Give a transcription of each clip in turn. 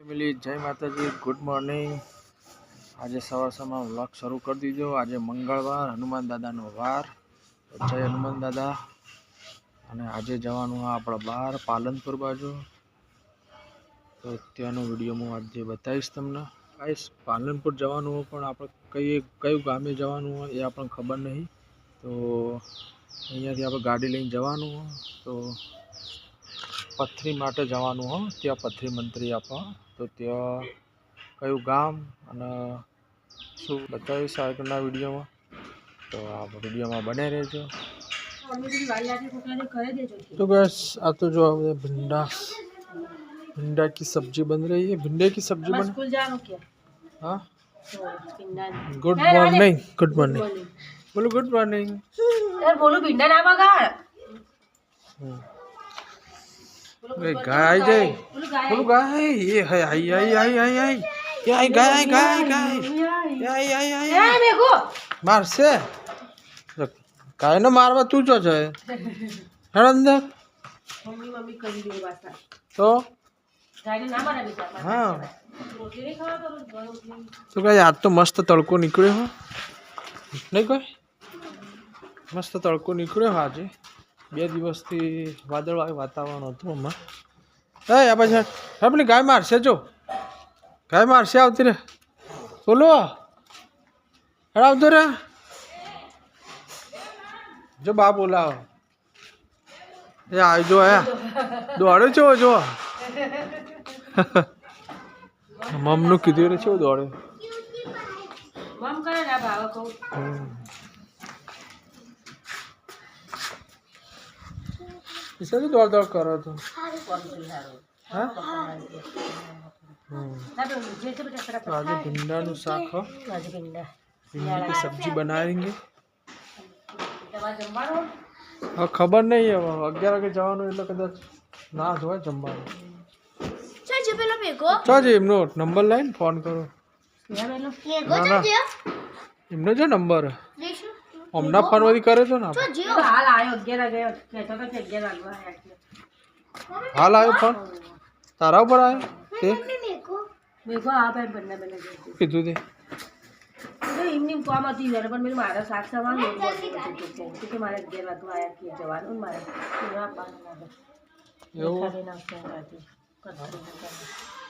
Family, જય માતાજી, good morning. આજે સવાર સવારમાં વ્લોગ શરૂ કરી દીધો. આજે મંગળવાર, હનુમાન દાદાનો વાર. જય હનુમાન દાદા. અને આજે જવાનું આપણે બહાર પાલનપુર બાજુ. તો ત્યાંનો વીડિયો હું આજે બતાવીશ તમને. ગાઈસ, પાલનપુર જવાનું હોય પણ આપણે કઈ કયું ગામે જવાનું હોય એ આપણને ખબર નહીં. તો અહીંયાથી આપણે ગાડી લઈને જવાનું તો પથરી માટે જવાનું હો ત્યાં પથરી મંત્રી આપવા તો ત્યાં કયું ગામ અને શું બતાવીશ આગળના વિડીયોમાં તો આ વિડીયોમાં બને રહેજો तो बस आ तो जो है भिंडा भिंडा की सब्जी बन रही है भिंडे की सब्जी बन स्कूल जानो क्या हाँ तो Pinda good morning good morning बोलो गुड मॉर्निंग यार बोलो पिंडा ना એ ગાય દે. ઓલું ગાય એ હાય હાય હાય હાય હાય હાય એ હાય ગાય ગાય ગાય. એ હાય હાય હાય એ મેગો મારશે. ગાયને મારવા તું જો છે. નરંદર મમ્મી મમ્મી કરી દે વાસા તો? હા. તો કઈ આજ તો મસ્ત તડકો નીકળ્યો હો. નહીં કોઈ? મસ્ત તડકો નીકળ્યો આજે. બે દિવસથી વાદળવાળું વાતાવરણ હતું હમણાં. હે આ પછી આપણી ગાય મારશે જો. ગાય મારશે આવતી રે બોલો. હેડ આવતો રે જો બા બોલાવો. એ આવી જો હે દોડ્યો છો જો. મમનું કીધું રે છે દોડે. મમ કરે ના ભાવ કહું. ઈશાને દોડ દોડ કરો તો કોણ હારો હા ના તો જે છે બેટા તો આજે ભીંડાનું શાક હો આજે પિંડા ભીંડી की सब्जी बनाएंगे તમારે જમવાનું હવે ખબર નહીં હવે અગિયાર વાગે જવાનું એટલે કદાચ ના જ હોય જમવાનું ચો છે એમનો નંબર લઈને ફોન કરો ત્યાં બેલો ના ના એમનો જો નંબર હમણાં ફોનમાંથી કરે છો ને આપણે. તો હાલ આયો 11 ગયો કહેતો તો કે 11 વાગવા આયા છે હાલ આવ્યો ફોન તારા ઉપર આવ્યો તે મેઘો આ ભાઈ બંને બંને જશે કીધું તે તો એમની કામ હતી જ્યારે પણ મેં મારા શાક સામાન લોટ બોલતી હતી તો કે મારે અગિયાર વાગવા આયા કે જવાનું ને મારે એવા આપવાનું લાગે. એવું ખાલી નાખતા રાતે. પથરી નાખતા.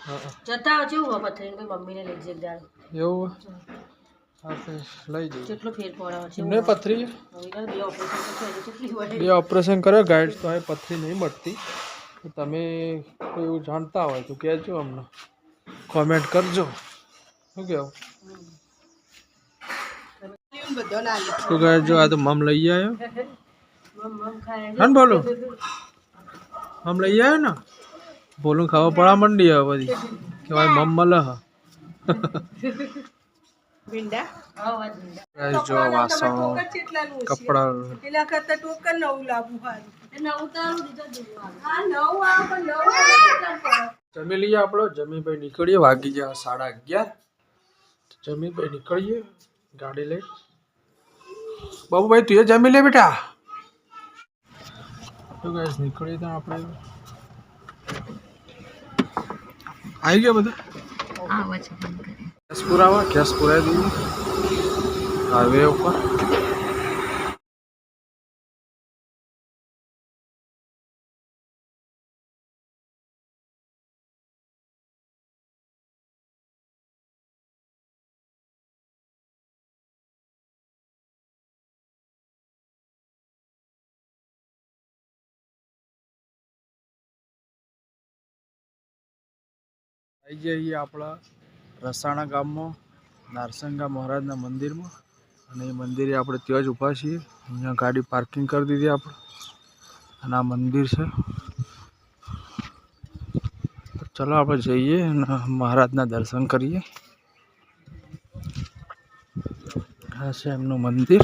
હા, હા. જતા આવો કેવું હોય પથરી કોઈ મમ્મીને લઈ જઈ દાળ એવું બે ઓપરેશન કર્યો ગાઈડ તો હવે પથરી નહીં મળતી. તમે કોઈ એવું જાણતા હોય તો કહેજો અમને. કોમેન્ટ કરજો. શું કહેવું? તો કહે જો આ તો મમ લઈ આવ્યો હા બોલો. મમ લઈ આવ્યો ને? બોલું ખાવા પડા મંડી હવે બધી. કે ભાઈ મમ મળે હા જો વાસણો કપડા પેલા કરતા ટોકન નવું લાવવું હારું એ નવું તારું દીધો દીધું હા નવું આવે પણ નવું જમી લઈએ આપણો જમીભાઈ નીકળીએ વાગી ગયા સાડા અગિયાર જમીભાઈ નીકળીએ ગાડી લઈ બાબુભાઈ તું જમી લે બેટા તો ગાઈસ નીકળીએ તો આપણે આવી ગયા બધા આવે છે ગેસ પુરાવા ગેસ પુરાવી દઈએ હાઈવે ઉપર. આવી જઈએ આપણા રસાણા ગામમાં, નારસંગા મહારાજના મંદિરમાં. અને એ મંદિરે આપણે ત્યાં જ ઊભા છીએ. અહીંયા ગાડી પાર્કિંગ કરી દીધી આપણે. અને આ મંદિર છે. ચલો આપણે જઈએ અને મહારાજના દર્શન કરીએ. આ છે એમનું મંદિર.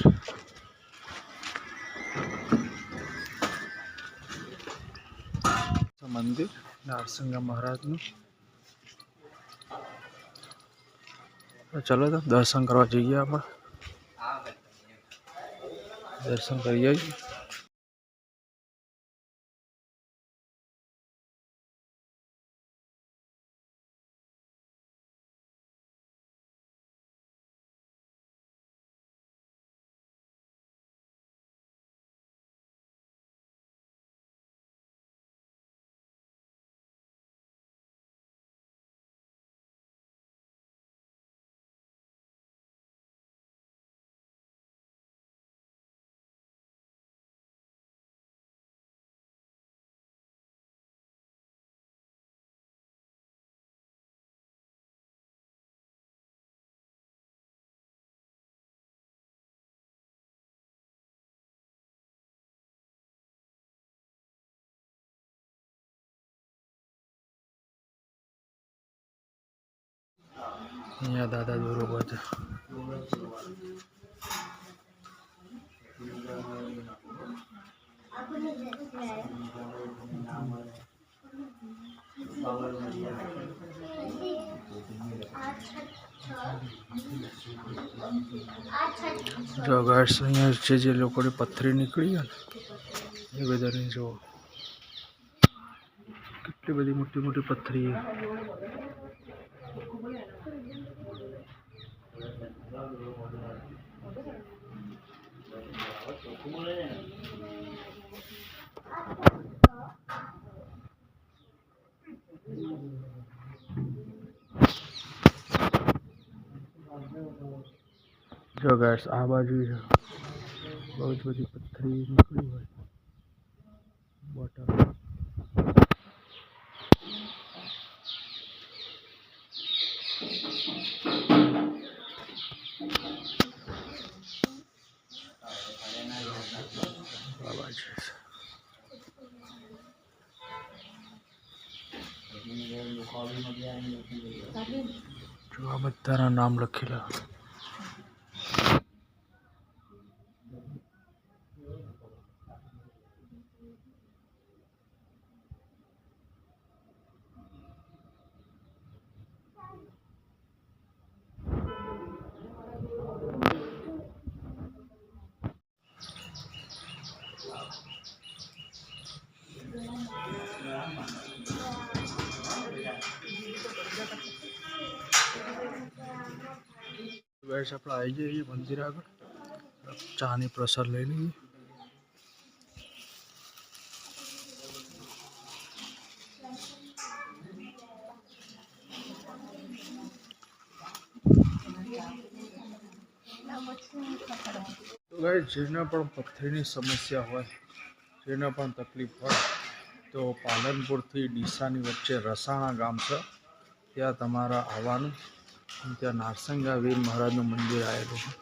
મંદિર, નારસંગા મહારાજનું. ચલો તો દર્શન કરવા જઈએ આપણે. દર્શન કરી આવીએ. અહીંયા દાદા દોરો બધા જો ગાઈડ્સ અહીંયા છે જે લોકોની પથ્થરી નીકળી ગયા ને એ બધાની જો કેટલી બધી મોટી મોટી પથ્થરી જો ગાઈડ્સ આ બાજુ બહુ જ બધી પથ્થરી નીકળી હોય. બોટલ Thank બાજુ જો આ બધાના નામ લખેલા ગાઈસ, આપણે આવી જઈએ મંદિર આગળ. ચાની પ્રસાદ લઈ લઈએ તો ગાઈસ, જેને પણ પથ્થરીની સમસ્યા હોય, જેને પણ તકલીફ હોય, તો પાલનપુરથી ડીસાની વચ્ચે રસાણા ગામ છે. ત્યાં તમારા આવવાનું. ત્યાં નારસંગા વીર મહારાજનું મંદિર આવેલું છે.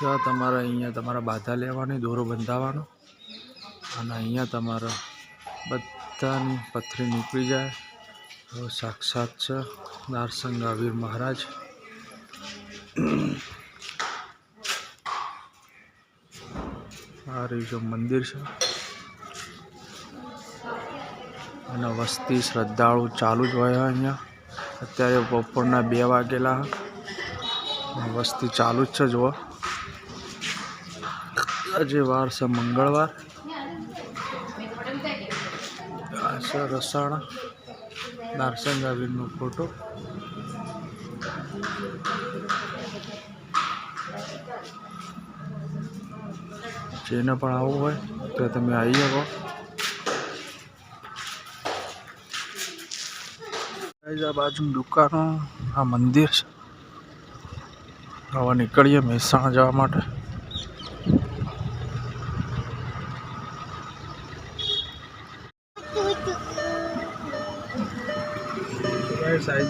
ત્યાં તમારે અહીંયા તમારા બાધા લેવાની, દોરો બંધાવવાનો અને અહીંયા તમારા બધાની પથરી નીકળી જાય. તો સાક્ષાત છે નારસંગા વીર મહારાજ. આ રહ્યું મંદિર છે. અને વસ્તી શ્રદ્ધાળુ ચાલુ જ હોય અહીંયા. અત્યારે બપોરના બે વાગેલા. વસ્તી ચાલુ જ છે, જુઓ. આજે વાર છે મંગળવાર. આ છે રસાણા. નારસંગાવીરનો ફોટો. જેને પણ આવવું હોય તો તમે આવી શકો આ બાજુ દુકાનો, આ મંદિર છે. હવે નીકળીએ મહેસાણા જવા માટે.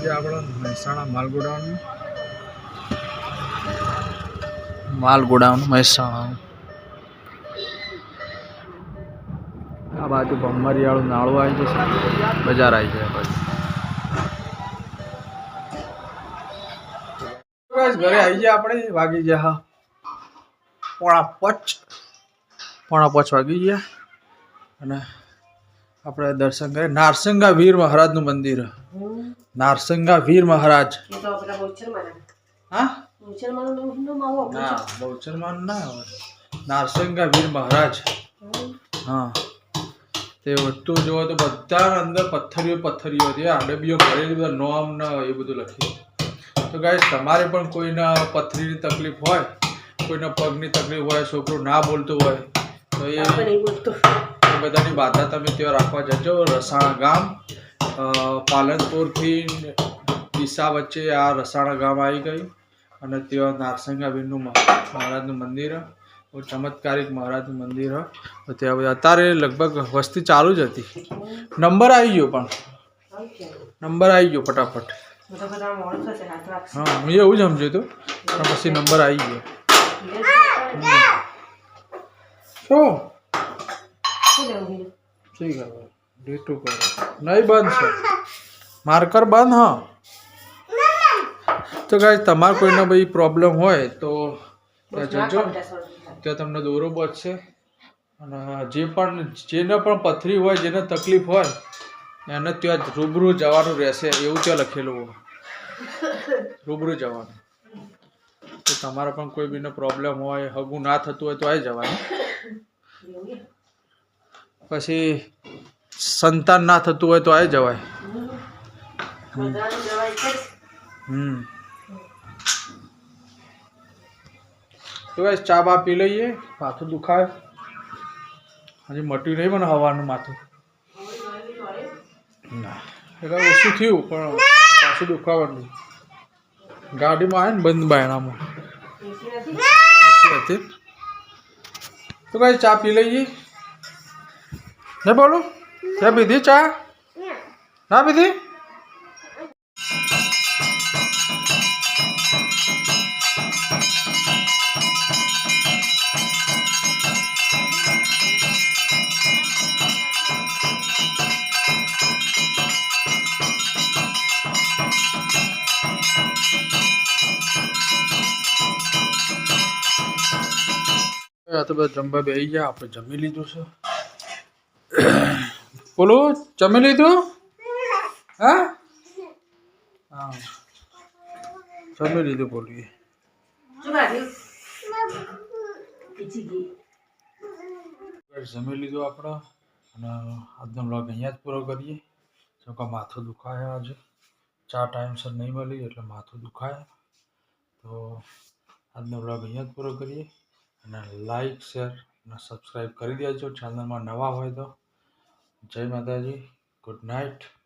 ગયા આપણે મહેસાણા માલ ગોડાઉન માલ ગોડાઉન મહેસાણા. આ બાજુ ભમરિયાળું નાળું આવી જશે. બજાર આવી જાય બાજુ ઘરે આવી ગયા આપણે. વાગી ગયા હા. પોણા પચ. પોણા પચ વાગી ગયા. અને આપણે દર્શન કરીએ. નારસંગા વીર મહારાજનું મંદિર. નારસંગા વીર મહારાજ. હા? ના બહુચરમાન ના નારસંગા વીર મહારાજ. હા. તે વસ્તુ જોવો તો બધા અંદર પથ્થરીઓ પથ્થરીઓ હતી. આડબીઓ ભરેલી બધા નોમ ને એ બધું લખ્યું તો ગાય તમારે પણ કોઈના પથરીની તકલીફ હોય કોઈના પગની તકલીફ હોય છોકરું ના બોલતું હોય તો એ એ બધાની બાધા તમે ત્યાં રાખવા જજો. રસાણા ગામ પાલનપુરથી ડીસા વચ્ચે આ રસાણા ગામ આવી ગયું અને ત્યાં નારસંગાબીનનું મહારાજનું મંદિર. બહુ ચમત્કારિક મહારાજનું મંદિર. તો ત્યાં અત્યારે લગભગ વસ્તી ચાલુ જ હતી. નંબર આવી ગયો પણ. નંબર આવી ગયો ફટાફટ. હા હું એવું જ સમજ્યું હતું પણ પછી નંબર આવી ગયો. શું? ડેટુ કરો. નહીં બંધ છે. માર્કર બંધ હા. તો કાંઈ તમારે કોઈને ભાઈ પ્રોબ્લેમ હોય તો ત્યાં જજો. ત્યાં તમને દોરો બચશે. અને જે પણ જેને પણ પથરી હોય જેને તકલીફ હોય એને ત્યાં રૂબરૂ જવાનું રહેશે, એવું ત્યાં લખેલું રૂબરૂ જવાનું. તો તમારા પણ કોઈ બીને પ્રોબ્લેમ હોય, હગું ના થતું હોય તો આવી જવાનું. પછી સંતાન ના થતું હોય તો આવી જવાય. હમ. તો ચા બા પી લઈએ, માથું દુખાય. હજી મટ્યું નહીં મને હવાનું માથું. ના એટલે ઓછું થયું પણ પાછું દુખાવાનું ગાડીમાં આવે ને બંધ બાયણામાં. હતી તો કઈ ચા પી લઈએ? ને બોલો? ચા પીધી ચા? ના પીધી? આ તો બધા જમવા બેસી ગયા આપણે જમી લીધું છે. બોલો જમી લીધું? હા? હા. જમી લીધું બોલીએ? જમી લીધું આપણે અને આજનો બ્લોગ અહીંયા જ પૂરો કરીએ. જો કે માથું દુખાય આજે. ચા ટાઈમસર નહીં મળી એટલે માથું દુખાય. તો આજનો બ્લોગ અહીંયા જ પૂરો કરીએ. અને લાઈક શેર અને સબસ્ક્રાઈબ કરી દેજો. ચેનલમાં નવા હોય તો. જય માતાજી. Good night